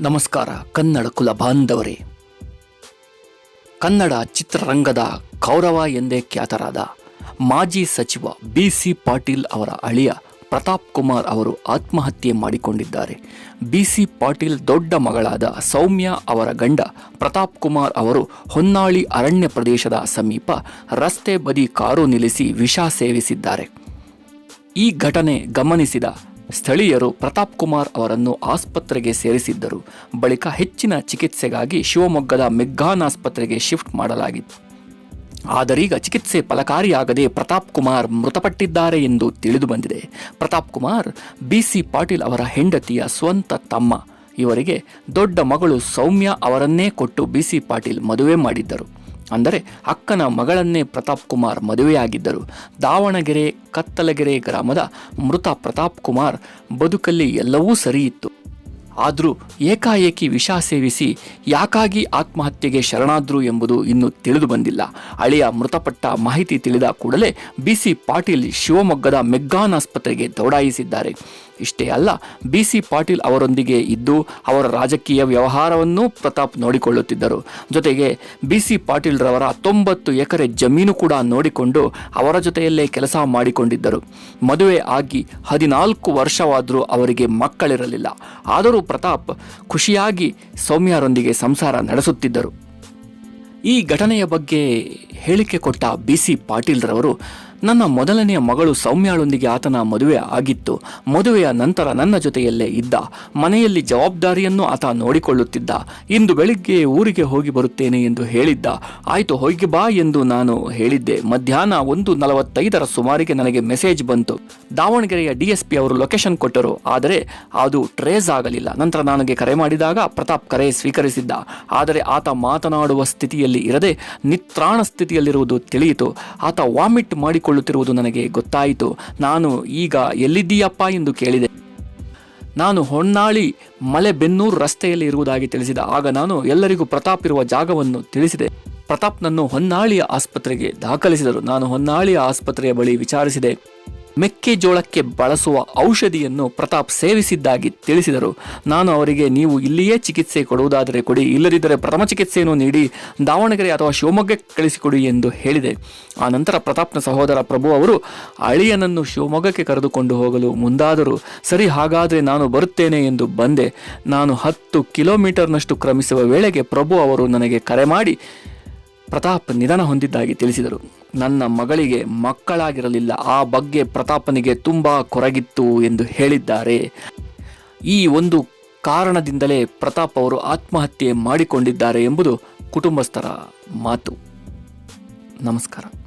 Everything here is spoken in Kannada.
ನಮಸ್ಕಾರ, ಕನ್ನಡ ಕುಲ ಬಾಂಧವರೇ. ಕನ್ನಡ ಚಿತ್ರರಂಗದ ಕೌರವ ಎಂದೇ ಖ್ಯಾತರಾದ ಮಾಜಿ ಸಚಿವ ಬಿ ಸಿ ಪಾಟೀಲ್ ಅವರ ಅಳಿಯ ಪ್ರತಾಪ್ ಕುಮಾರ್ ಅವರು ಆತ್ಮಹತ್ಯೆ ಮಾಡಿಕೊಂಡಿದ್ದಾರೆ. ಬಿ ಸಿ ಪಾಟೀಲ್ ದೊಡ್ಡ ಮಗಳಾದ ಸೌಮ್ಯ ಅವರ ಗಂಡ ಪ್ರತಾಪ್ ಕುಮಾರ್ ಅವರು ಹೊನ್ನಾಳಿ ಅರಣ್ಯ ಪ್ರದೇಶದ ಸಮೀಪ ರಸ್ತೆ ಬದಿ ಕಾರು ನಿಲ್ಲಿಸಿ ವಿಷ ಸೇವಿಸಿದ್ದಾರೆ. ಈ ಘಟನೆ ಗಮನಿಸಿದ ಸ್ಥಳೀಯರು ಪ್ರತಾಪ್ ಕುಮಾರ್ ಅವರನ್ನು ಆಸ್ಪತ್ರೆಗೆ ಸೇರಿಸಿದ್ದರು. ಬಳಿಕ ಹೆಚ್ಚಿನ ಚಿಕಿತ್ಸೆಗಾಗಿ ಶಿವಮೊಗ್ಗದ ಮೆಗ್ಗಾನ್ ಆಸ್ಪತ್ರೆಗೆ ಶಿಫ್ಟ್ ಮಾಡಲಾಗಿತ್ತು. ಆದರೀಗ ಚಿಕಿತ್ಸೆ ಫಲಕಾರಿಯಾಗದೆ ಪ್ರತಾಪ್ ಕುಮಾರ್ ಮೃತಪಟ್ಟಿದ್ದಾರೆ ಎಂದು ತಿಳಿದು ಬಂದಿದೆ. ಪ್ರತಾಪ್ ಕುಮಾರ್, ಬಿ ಸಿ ಪಾಟೀಲ್ ಅವರ ಹೆಂಡತಿಯ ಸ್ವಂತ ತಮ್ಮ. ಇವರಿಗೆ ದೊಡ್ಡ ಮಗಳು ಸೌಮ್ಯ ಅವರನ್ನೇ ಕೊಟ್ಟು ಬಿ ಸಿ ಪಾಟೀಲ್ ಮದುವೆ ಮಾಡಿದ್ದರು. ಅಂದರೆ ಅಕ್ಕನ ಮಗಳನ್ನೇ ಪ್ರತಾಪ್ ಕುಮಾರ್ ಮದುವೆಯಾಗಿದ್ದರು. ದಾವಣಗೆರೆ ಕತ್ತಲಗೆರೆ ಗ್ರಾಮದ ಮೃತ ಪ್ರತಾಪ್ ಕುಮಾರ್ ಬದುಕಲ್ಲಿ ಎಲ್ಲವೂ ಸರಿಯಿತ್ತು. ಆದರೂ ಏಕಾಏಕಿ ವಿಷ ಸೇವಿಸಿ ಯಾಕಾಗಿ ಆತ್ಮಹತ್ಯೆಗೆ ಶರಣಾದ್ರು ಎಂಬುದು ಇನ್ನೂ ತಿಳಿದು ಬಂದಿಲ್ಲ. ಅಳಿಯ ಮೃತಪಟ್ಟ ಮಾಹಿತಿ ತಿಳಿದ ಕೂಡಲೇ ಬಿ ಸಿ ಪಾಟೀಲ್ ಶಿವಮೊಗ್ಗದ ಮೆಗ್ಗಾನ್ ಆಸ್ಪತ್ರೆಗೆ ದೌಡಾಯಿಸಿದ್ದಾರೆ. ಇಷ್ಟೇ ಅಲ್ಲ, ಬಿ ಸಿ ಪಾಟೀಲ್ ಅವರೊಂದಿಗೆ ಇದ್ದು ಅವರ ರಾಜಕೀಯ ವ್ಯವಹಾರವನ್ನೂ ಪ್ರತಾಪ್ ನೋಡಿಕೊಳ್ಳುತ್ತಿದ್ದರು. ಜೊತೆಗೆ ಬಿ ಸಿ ಪಾಟೀಲ್ ರವರ ತೊಂಬತ್ತು ಎಕರೆ ಜಮೀನು ಕೂಡ ನೋಡಿಕೊಂಡು ಅವರ ಜೊತೆಯಲ್ಲೇ ಕೆಲಸ ಮಾಡಿಕೊಂಡಿದ್ದರು. ಮದುವೆ ಆಗಿ ಹದಿನಾಲ್ಕು ವರ್ಷವಾದರೂ ಅವರಿಗೆ ಮಕ್ಕಳಿರಲಿಲ್ಲ. ಆದರೂ ಪ್ರತಾಪ್ ಖುಷಿಯಾಗಿ ಸೌಮ್ಯರೊಂದಿಗೆ ಸಂಸಾರ ನಡೆಸುತ್ತಿದ್ದರು. ಈ ಘಟನೆಯ ಬಗ್ಗೆ ಹೇಳಿಕೆ ಕೊಟ್ಟ ಬಿ ಸಿ ಪಾಟೀಲ್ರವರು ನನ್ನ ಮೊದಲನೆಯ ಮಗಳು ಸೌಮ್ಯಾಳೊಂದಿಗೆ ಆತನ ಮದುವೆ ಆಗಿತ್ತು. ಮದುವೆಯ ನಂತರ ನನ್ನ ಜೊತೆಯಲ್ಲೇ ಇದ್ದ, ಮನೆಯಲ್ಲಿ ಜವಾಬ್ದಾರಿಯನ್ನು ಆತ ನೋಡಿಕೊಳ್ಳುತ್ತಿದ್ದ. ಇಂದು ಬೆಳಿಗ್ಗೆ ಊರಿಗೆ ಹೋಗಿ ಬರುತ್ತೇನೆ ಎಂದು ಹೇಳಿದ್ದ. ಆಯ್ತು, ಹೋಗಿ ಬಾ ಎಂದು ನಾನು ಹೇಳಿದ್ದೆ. ಮಧ್ಯಾಹ್ನ ಒಂದು ನಲವತ್ತೈದರ ಸುಮಾರಿಗೆ ನನಗೆ ಮೆಸೇಜ್ ಬಂತು. ದಾವಣಗೆರೆಯ ಡಿಎಸ್ಪಿ ಅವರು ಲೊಕೇಶನ್ ಕೊಟ್ಟರು. ಆದರೆ ಅದು ಟ್ರೇಸ್ ಆಗಲಿಲ್ಲ. ನಂತರ ನನಗೆ ಕರೆ ಮಾಡಿದಾಗ ಪ್ರತಾಪ್ ಕರೆ ಸ್ವೀಕರಿಸಿದ್ದ. ಆದರೆ ಆತ ಮಾತನಾಡುವ ಸ್ಥಿತಿಯಲ್ಲಿ ಇರದೆ ನಿತ್ರಾಣ ಸ್ಥಿತಿಯಲ್ಲಿರುವುದು ತಿಳಿಯಿತು. ಆತ ವಾಮಿಟ್ ಮಾಡಿಕೊಳ್ಳುತ್ತಿರುವುದು ನನಗೆ ಗೊತ್ತಾಯಿತು. ನಾನು ಈಗ ಎಲ್ಲಿದ್ದೀಯಪ್ಪ ಎಂದು ಕೇಳಿದೆ. ನಾನು ಹೊನ್ನಾಳಿ ಮಲೆಬೆನ್ನೂರು ರಸ್ತೆಯಲ್ಲಿ ಇರುವುದಾಗಿ ತಿಳಿಸಿದ ಆಗ ನಾನು ಎಲ್ಲರಿಗೂ ಪ್ರತಾಪ್ ಇರುವ ಜಾಗವನ್ನು ತಿಳಿಸಿದೆ. ಪ್ರತಾಪ್ನನ್ನು ಹೊನ್ನಾಳಿಯ ಆಸ್ಪತ್ರೆಗೆ ದಾಖಲಿಸಿದರು. ನಾನು ಹೊನ್ನಾಳಿಯ ಆಸ್ಪತ್ರೆಯ ಬಳಿ ವಿಚಾರಿಸಿದೆ. ಮೆಕ್ಕೆಜೋಳಕ್ಕೆ ಬಳಸುವ ಔಷಧಿಯನ್ನು ಪ್ರತಾಪ್ ಸೇವಿಸಿದ್ದಾಗಿ ತಿಳಿಸಿದರು. ನಾನು ಅವರಿಗೆ, ನೀವು ಇಲ್ಲಿಯೇ ಚಿಕಿತ್ಸೆ ಕೊಡುವುದಾದರೆ ಕೊಡಿ, ಇಲ್ಲದಿದ್ದರೆ ಪ್ರಥಮ ಚಿಕಿತ್ಸೆಯನ್ನು ನೀಡಿ, ದಾವಣಗೆರೆ ಅಥವಾ ಶಿವಮೊಗ್ಗಕ್ಕೆ ಕಳಿಸಿಕೊಡಿ ಎಂದು ಹೇಳಿದೆ. ಆ ನಂತರ ಪ್ರತಾಪ್ನ ಸಹೋದರ ಪ್ರಭು ಅವರು, ಅಳಿಯನನ್ನು ಶಿವಮೊಗ್ಗಕ್ಕೆ ಕರೆದುಕೊಂಡು ಹೋಗಲು ಮುಂದಾದರು ಸರಿ, ಹಾಗಾದರೆ ನಾನು ಬರುತ್ತೇನೆ ಎಂದು ಬಂದೆ. ನಾನು ಹತ್ತು ಕಿಲೋಮೀಟರ್ನಷ್ಟು ಕ್ರಮಿಸುವ ವೇಳೆಗೆ ಪ್ರಭು ಅವರು ನನಗೆ ಕರೆ ಮಾಡಿ ಪ್ರತಾಪ್ ನಿಧನ ಹೊಂದಿದ್ದಾಗಿ ತಿಳಿಸಿದರು. ನನ್ನ ಮಗಳಿಗೆ ಮಕ್ಕಳಾಗಿರಲಿಲ್ಲ. ಆ ಬಗ್ಗೆ ಪ್ರತಾಪನಿಗೆ ತುಂಬ ಕೊರಗಿತ್ತು ಎಂದು ಹೇಳಿದ್ದಾರೆ. ಈ ಒಂದು ಕಾರಣದಿಂದಲೇ ಪ್ರತಾಪ್ ಅವರು ಆತ್ಮಹತ್ಯೆ ಮಾಡಿಕೊಂಡಿದ್ದಾರೆ ಎಂಬುದು ಕುಟುಂಬಸ್ಥರ ಮಾತು. ನಮಸ್ಕಾರ.